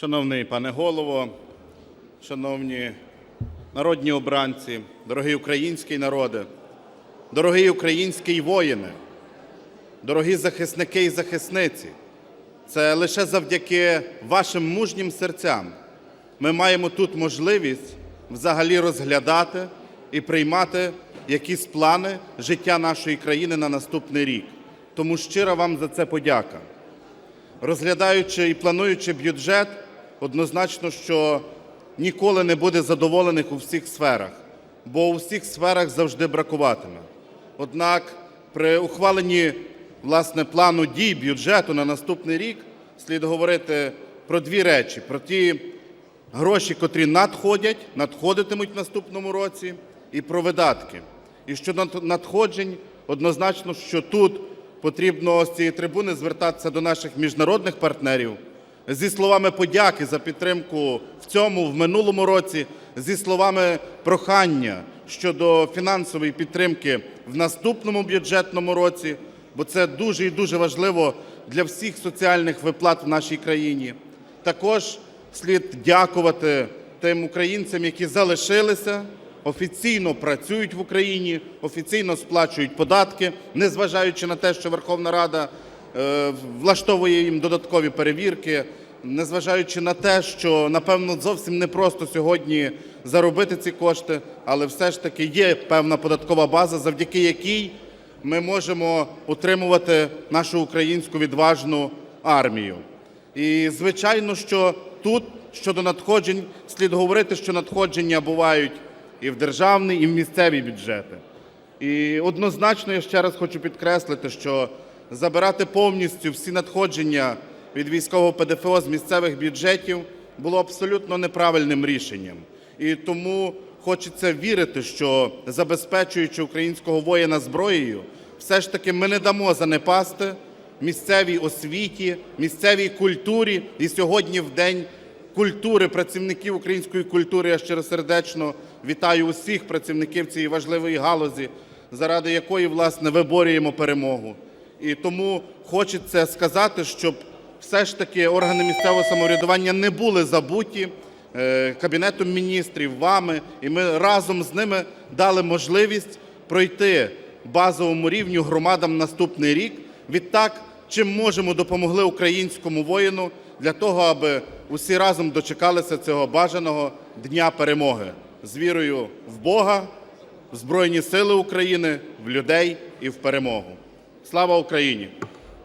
Шановний пане голово, шановні народні обранці, дорогий український народе, дорогі українські воїни, дорогі захисники і захисниці, це лише завдяки вашим мужнім серцям ми маємо тут можливість взагалі розглядати і приймати якісь плани життя нашої країни на наступний рік. Тому щира вам за це подяка. Розглядаючи і плануючи бюджет, однозначно, що ніколи не буде задоволених у всіх сферах, бо у всіх сферах завжди бракуватиме. Однак при ухваленні власне плану дій бюджету на наступний рік слід говорити про дві речі: про ті гроші, котрі надходять, надходитимуть в наступному році, і про видатки. І щодо надходжень, однозначно, що тут потрібно з цієї трибуни звертатися до наших міжнародних партнерів зі словами подяки за підтримку в цьому, в минулому році, зі словами прохання щодо фінансової підтримки в наступному бюджетному році, бо це дуже і дуже важливо для всіх соціальних виплат в нашій країні. Також слід дякувати тим українцям, які залишилися, офіційно працюють в Україні, офіційно сплачують податки, незважаючи на те, що Верховна Рада влаштовує їм додаткові перевірки, незважаючи на те, що, напевно, зовсім непросто сьогодні заробити ці кошти, але все ж таки є певна податкова база, завдяки якій ми можемо утримувати нашу українську відважну армію. І звичайно, що тут щодо надходжень слід говорити, що надходження бувають і в державний, і в місцеві бюджети. І однозначно я ще раз хочу підкреслити, що забирати повністю всі надходження від військового ПДФО з місцевих бюджетів було абсолютно неправильним рішенням. І тому хочеться вірити, що забезпечуючи українського воїна зброєю, все ж таки ми не дамо занепасти місцевій освіті, місцевій культурі. І сьогодні, в День культури, працівників української культури, я щиросердечно вітаю усіх працівників цієї важливої галузі, заради якої, власне, виборюємо перемогу. І тому хочеться сказати, щоб все ж таки органи місцевого самоврядування не були забуті е, Кабінетом Міністрів, вами, і ми разом з ними дали можливість пройти базовому рівню громадам наступний рік. Відтак, чим можемо, допомогли українському воїну для того, аби усі разом дочекалися цього бажаного дня перемоги з вірою в Бога, в Збройні Сили України, в людей і в перемогу. Слава Україні!